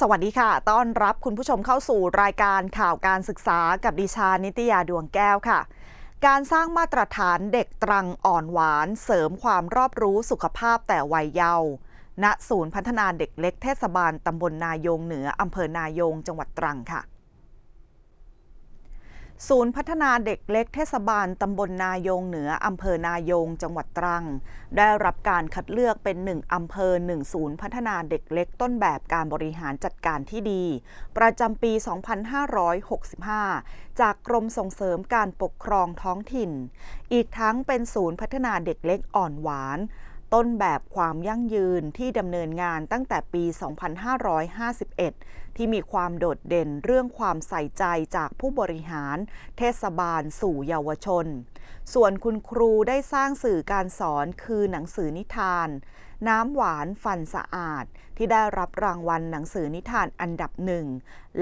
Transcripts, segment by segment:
สวัสดีค่ะ ต้อนรับคุณผู้ชมเข้าสู่รายการข่าวการศึกษากับดิฉันนิตยาดวงแก้วค่ะ การสร้างมาตรฐานเด็กตรังอ่อนหวาน เสริมความรอบรู้สุขภาพแต่วัยเยาว์ ณ ศูนย์พัฒนาเด็กเล็กเทศบาลตำบลนายงเหนืออำเภอนายงจังหวัดตรังค่ะ ศูนย์พัฒนาเด็กเล็กเทศบาลตำบลนายงเหนืออำเภอนายง จังหวัดตรัง ได้รับการคัดเลือกเป็นหนึ่งอำเภอหนึ่งศูนย์พัฒนาเด็กเล็กต้นแบบการบริหารจัดการที่ดี ประจำปี 2565 จากกรมส่งเสริมการปกครองท้องถิ่น อีกทั้งเป็นศูนย์พัฒนาเด็กเล็กอ่อนหวานต้นแบบความยั่งยืนที่ดำเนินงานตั้งแต่ปี 2551 ที่มีความโดดเด่นเรื่องความใส่ใจจากผู้บริหาร เทศบาลสู่เยาวชน ส่วนคุณครูได้สร้างสื่อการสอนคือหนังสือนิทาน น้ำหวานฟันสะอาด ที่ได้รับรางวัลหนังสือนิทานอันดับหนึ่ง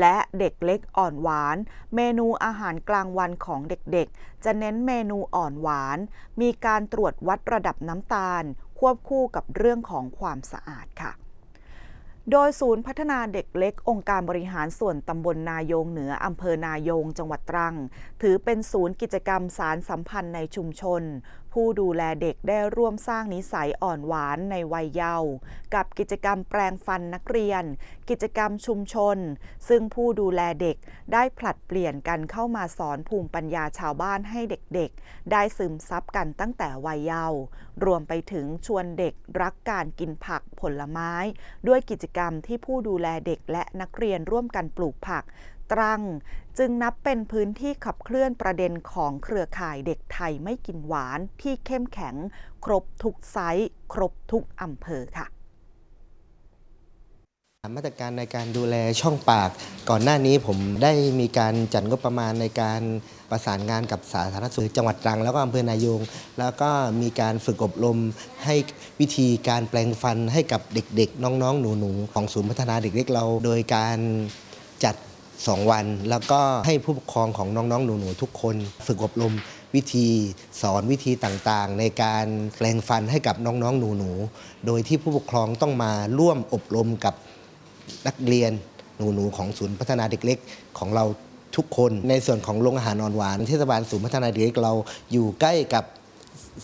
และเด็กเล็กอ่อนหวาน เมนูอาหารกลางวันของเด็กๆ จะเน้นเมนูอ่อนหวาน มีการตรวจวัดระดับน้ำตาล ควบคู่กับเรื่องของความสะอาดค่ะ โดยศูนย์พัฒนาเด็กเล็ก องค์การบริหารส่วนตำบลนายงเหนืออำเภอนายง จังหวัดตรัง ถือเป็นศูนย์กิจกรรมสารสัมพันธ์ในชุมชน ผู้ดูแลเด็กได้ร่วมสร้างนิสัยอ่อนหวานในวัยเยาว์กับกิจกรรมแปลงฟันนักเรียน กิจกรรมชุมชน ซึ่งผู้ดูแลเด็กได้ผลัดเปลี่ยนกันเข้ามาสอนภูมิปัญญาชาวบ้านให้เด็กๆ ได้ซึมซับกันตั้งแต่วัยเยาว์รวมไปถึงชวนเด็กรักการกินผักผลไม้ ด้วยกิจกรรมที่ผู้ดูแลเด็กและนักเรียนร่วมกันปลูกผัก ตรัง จึงนับเป็นพื้นที่ขับเคลื่อนประเด็นของเครือข่ายเด็กไทยไม่กินหวานที่เข้มแข็ง ครบทุกไซส์ครบทุกอำเภอค่ะมาตรการในการดูแลช่องปาก ก่อนหน้านี้ผมได้มีการจัดงบประมาณในการประสานงานกับสาธารณสุขจังหวัดตรัง แล้วก็อำเภอนายง แล้วก็มีการฝึกอบรมให้วิธีการแปลงฟันให้กับเด็กๆ น้องๆ หนูๆ ของศูนย์พัฒนาเด็กเล็กเรา โดยการจัด 2 วัน แล้วก็ให้ผู้ปกครองของน้องๆ หนูๆทุกคน ฝึกอบรมวิธีสอนวิธีต่างๆ ในการแปลงฟันให้กับน้องๆ หนูๆ โดยที่ผู้ปกครองต้องมาร่วมอบรมกับนักเรียนหนูๆ ของศูนย์พัฒนาเด็กเล็กของเราทุกคนในส่วนของโรงอาหารนอนหวานเทศบาลศูนย์พัฒนาเด็กเล็กเราอยู่ใกล้กับ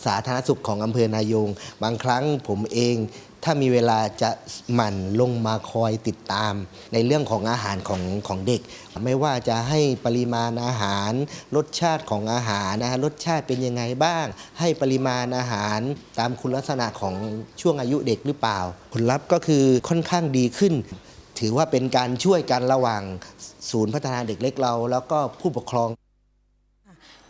สาธารณสุขของอำเภอนายง บางครั้งผมเอง ถ้ามีเวลาจะหมั่นลงมาคอยติดตาม ในเรื่องของอาหารของของเด็ก ไม่ว่าจะให้ปริมาณอาหาร รสชาติของอาหารนะฮะรสชาติเป็นยังไงบ้าง ให้ปริมาณอาหารตามคุณลักษณะของช่วงอายุเด็กหรือเปล่า ผลลัพธ์ก็คือค่อนข้างดีขึ้น ถือว่าเป็นการช่วยกันระหว่างศูนย์พัฒนาเด็กเล็กเรา แล้วก็ผู้ปกครอง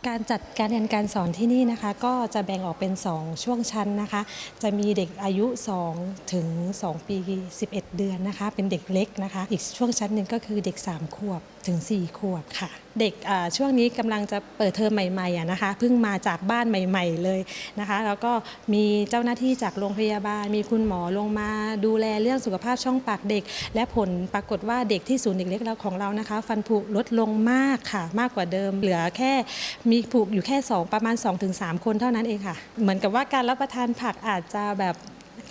การจัดการเรียนการสอนที่นี่นะคะ ก็จะแบ่งออกเป็น 2 ช่วงชั้นนะคะ จะมีเด็กอายุ 2 ถึง 2 ปี 11 เดือนนะคะ เป็นเด็กเล็กนะคะ อีกช่วงชั้นหนึ่งก็คือเด็ก 3 ขวบถึง 4 ขวบค่ะเด็กช่วงนี้กำลังจะเปิดเทอมใหม่ๆนะคะเพิ่งมาจากบ้านใหม่ ๆ เลยนะคะ แล้วก็มีเจ้าหน้าที่จากโรงพยาบาล มีคุณหมอลงมาดูแลเรื่องสุขภาพช่องปากเด็ก และผลปรากฏว่าเด็กที่ศูนย์เด็กเล็กเราของเรานะคะ ฟันผุลดลงมากค่ะ มากกว่าเดิม เหลือแค่มีผุอยู่แค่ 2 ประมาณ 2-3 คนเท่านั้นเองค่ะ เหมือนกับว่าการรับประทานผักอาจจะแบบ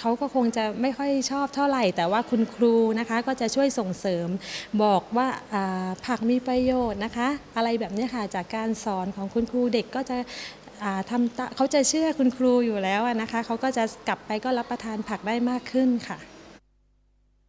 เขาก็คงจะไม่ค่อยชอบเท่าไหร่ แต่ว่าคุณครูนะคะก็จะช่วยส่งเสริมบอกว่าผักมีประโยชน์นะคะ อะไรแบบนี้ค่ะจากการสอนของคุณครูเด็กก็จะทำเขาจะเชื่อคุณครูอยู่แล้วนะคะเขาก็จะกลับไปก็รับประทานผักได้มากขึ้นค่ะ